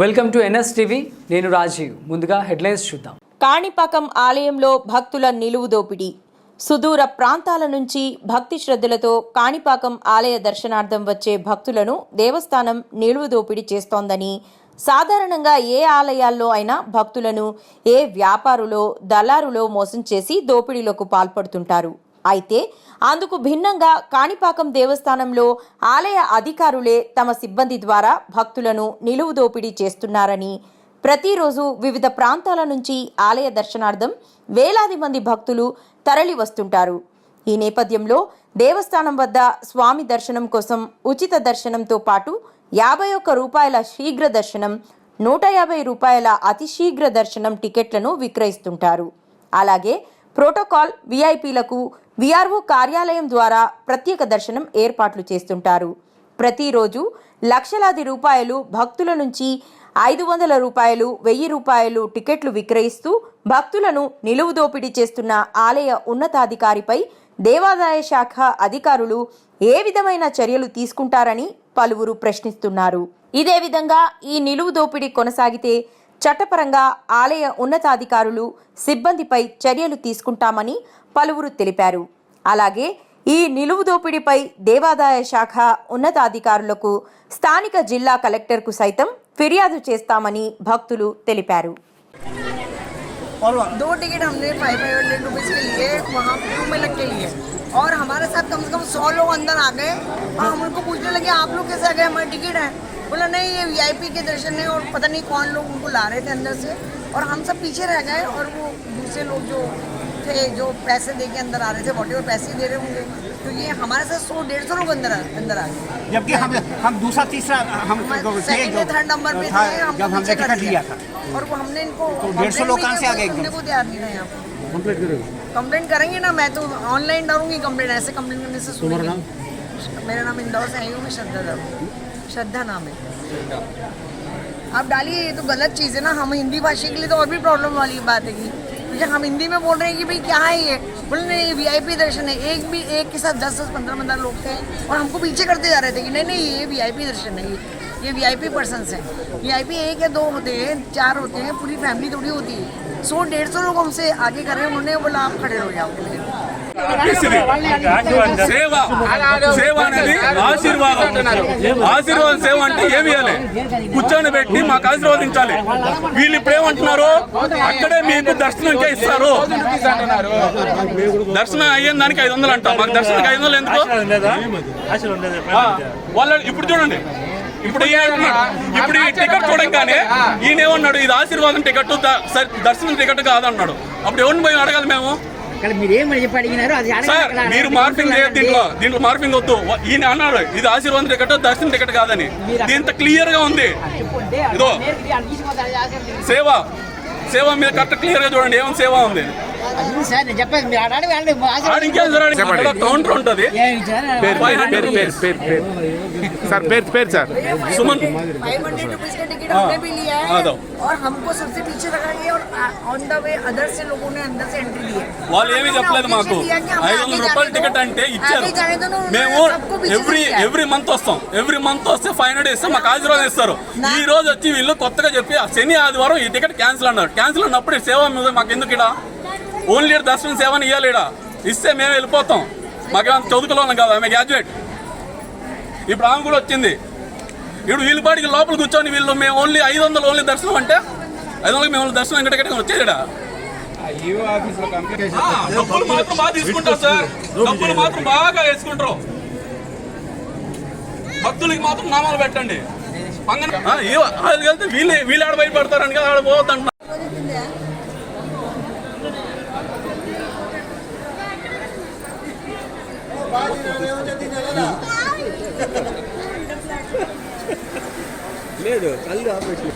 Welcome to NS TV నేను రాజీవ్. ముందుగా headlines చూద్దాం. కాణిపాకం ఆలయంలో భక్తుల నిలువు దోపిడీ. సుదూర ప్రాంతాల నుంచి భక్తి శ్రద్ధలతో కాణిపాకం ఆలయ దర్శనార్థం వచ్చే భక్తులను దేవస్థానం నిలువు దోపిడీ చేస్తోందని సాధారణంగా ఏ ఆలయాల్లో అయినా భక్తులను ఏ వ్యాపారులో దళారులో మోసం చేసి దోపిడీలకు పాల్పడుతుంటారు. అయితే అందుకు భిన్నంగా కాణిపాకం దేవస్థానంలో ఆలయ అధికారులే తమ సిబ్బంది ద్వారా భక్తులను నిలువు దోపిడీ చేస్తున్నారని ప్రతిరోజు వివిధ ప్రాంతాల నుంచి ఆలయ దర్శనార్థం వేలాది మంది భక్తులు తరలి వస్తుంటారు. ఈ నేపథ్యంలో దేవస్థానం వద్ద స్వామి దర్శనం కోసం ఉచిత దర్శనంతో పాటు యాభై ఒక్క రూపాయల శీఘ్ర దర్శనం నూట యాభై రూపాయల అతి శీఘ్ర దర్శనం టికెట్లను విక్రయిస్తుంటారు. అలాగే ప్రోటోకాల్ విఐపీలకు విఆర్ఓ కార్యాలయం ద్వారా ప్రత్యేక దర్శనం ఏర్పాట్లు చేస్తుంటారు. ప్రతిరోజు లక్షలాది రూపాయలు భక్తుల నుంచి ఐదు వందల రూపాయలు వెయ్యి రూపాయలు టికెట్లు విక్రయిస్తూ భక్తులను నిలువు దోపిడీ చేస్తున్న ఆలయ ఉన్నతాధికారిపై దేవాదాయ శాఖ అధికారులు ఏ విధమైన చర్యలు తీసుకుంటారని పలువురు ప్రశ్నిస్తున్నారు. ఇదే విధంగా ఈ నిలువు దోపిడీ కొనసాగితే చట్టపరంగా ఆలయ ఉన్నతాధికారులు సిబ్బందిపై చర్యలు తీసుకుంటామని పలువురు తెలిపారు అలాగే ఈ నిలువు దోపిడీపై దేవాదాయ శాఖ ఉన్నతాధికారులకు స్థానిక జిల్లా కలెక్టర్కు సైతం ఫిర్యాదు చేస్తామని భక్తులు తెలిపారు दो टिकट हमने फाइव फाइव हंड्रेड रुपीज़ के लिए वहाँ टू में लग के लिए और हमारे साथ कम से कम सौ लोग अंदर आ गए और हम उनको पूछने लगे आप लोग कैसे आ गए हमारी टिकट है बोला नहीं ये वीआईपी के दर्शन है और पता नहीं कौन लोग उनको ला रहे थे अंदर से। और हम सब पीछे रह गए और वो दूसरे लोग जो थे जो पैसे दे के अंदर आ रहे थे वॉट पैसे दे रहे होंगे। तो ये हमारे साथ सौ डेढ़ सौ लोग अंदर आ- अंदर आ गए। जबकि हम हम दूसरा तीसरा हम थर्ड नंबर पे थे जब हमने कर टिकट लिया था। और वो हमने इनको डेढ़ सौ लोग कहाँ से आ गए को तैयार नहीं रहे यहाँ पे। कंप्लेंट करेंगे। ना मैं तो ऑनलाइन डालूँगी कंप्लेंट ऐसे कंप्लेंट करने से सुनेंगे मेरा नाम इंदौर से आई हूँ मैं श्रद्धा डालूँ श्रद्धा नाम है। आप डालिए, ये तो गलत चीज़ है ना। हम हिंदी भाषी के लिए तो और भी प्रॉब्लम वाली बात है कि क्योंकि हम हिंदी में बोल रहे हैं कि भाई क्या है ये? बोले, नहीं, ये वीआईपी दर्शन है। एक भी एक के साथ दस दस, पंद्रह पंद्रह लोग थे और हमको पीछे करते जा रहे थे कि नहीं नहीं, ये वीआईपी दर्शन है, ये ये वीआईपी पर्सनस हैं। पी एक या दो होते हैं, चार होते हैं, पूरी फैमिली थोड़ी होती है। सौ, डेढ़ सौ लोग हमसे आगे कर रहे हैं, उन्होंने बोला, आप खड़े हो जाओ। సేవ. సేవ అనేది ఆశీర్వాదం. ఆశీర్వాదం సేవ అంటే ఏమి ఇవ్వాలి కూర్చొని పెట్టి మాకు ఆశీర్వదించాలి. వీళ్ళు ఇప్పుడు ఏమంటున్నారు? అక్కడే మీకు దర్శనం ఇస్తారు. దర్శనం అయ్యే దానికి ఐదు వందలు అంట. మాకు దర్శనానికి ఐదు వందలు ఎందుకు? వాళ్ళ ఇప్పుడు చూడండి. ఇప్పుడు ఇప్పుడు ఈ టికెట్ చూడంగానే ఈయన ఏమన్నాడు? ఇది ఆశీర్వాదం టికెట్ దర్శనం టికెట్ కాదన్నాడు. అప్పుడు ఎవరిని పోయి అడగాలి మేము? ఇక్కడ మీరు ఏమని చెప్పి అడిగినారు అది సార్ అక్కడ. మీరు మార్పింగ్ లేదు దీంట్లో దీంట్లో మార్పింగ్ వద్దు. ఈయన అన్నాడు ఇది ఆశీర్వాదం టికెట్ దర్శనం టికెట్ కాదని. దీంతో క్లియర్గా ఉంది. ఇదో. సేవ సేవ మీద కరెక్ట్ క్లియర్గా చూడండి ఏం సేవ ఉంది. ఇంకేం కౌంటర్ ఉంటది. ఏమి ఇచ్చారు? ఫైవ్ హండ్రెడ్ పేరు పేరు పేరు పేరు సార్ పేరు పేరు sir Suman five hundred rupees का टिकट हमने भी लिया हाँ, है दो। और हमको सबसे पीछे रखा गया और ऑन द वे अदर से लोगों ने अंदर से एंट्री ली है వాళ్ళు ఏమీ చెప్పలేదు మాకు ఐదు వందల రూపాయల టికెట్ అంటే ఇచ్చారు మేము ఎవ్రీ ఎవ్రీ మంత్ వస్తాం ఎవ్రీ మంత్ వస్తే ఫైవ్ హండ్రెడ్ ఇస్తే మాకు ఆశీర్వాదం ఇస్తారు ఈ రోజు వచ్చి వీళ్ళు కొత్తగా చెప్పి ఆ శని ఆదివారం ఈ టికెట్ క్యాన్సిల్ అన్నారు క్యాన్సిల్ అన్నప్పుడు ఈ సేవ మీద మాకు ఎందుకు ఇడా ఓన్లీ దర్శనం సేవని ఇవ్వాలి ఇడా ఇస్తే మేము వెళ్ళిపోతాం మాకేమైనా చదువుకోలేం కదా ఆమె గ్రాడ్యుయేట్ ఇప్పుడు ఆమె కూడా వచ్చింది. ఇప్పుడు వీళ్ళు పాటికి లోపల కూర్చొని వీళ్ళు మేము ఓన్లీ ఐదు వందలు ఓన్లీ దర్శనం అంటే ఐదు వందలకి మేము దర్శనం డబ్బులు మాత్రం బాగా తీసుకుంటారు సార్. డబ్బులు మాత్రం బాగా వేసుకుంటారు. భక్తులకి మాత్రం నామాలు పెట్టండి. పంగన ఆ, ఏ- వాళ్ళకి వెళ్తే వీళ్ళు వీళ్ళు ఆడ బయటపడతారని కదా ఆడ లేదు కళ్ళు ఆపేసి.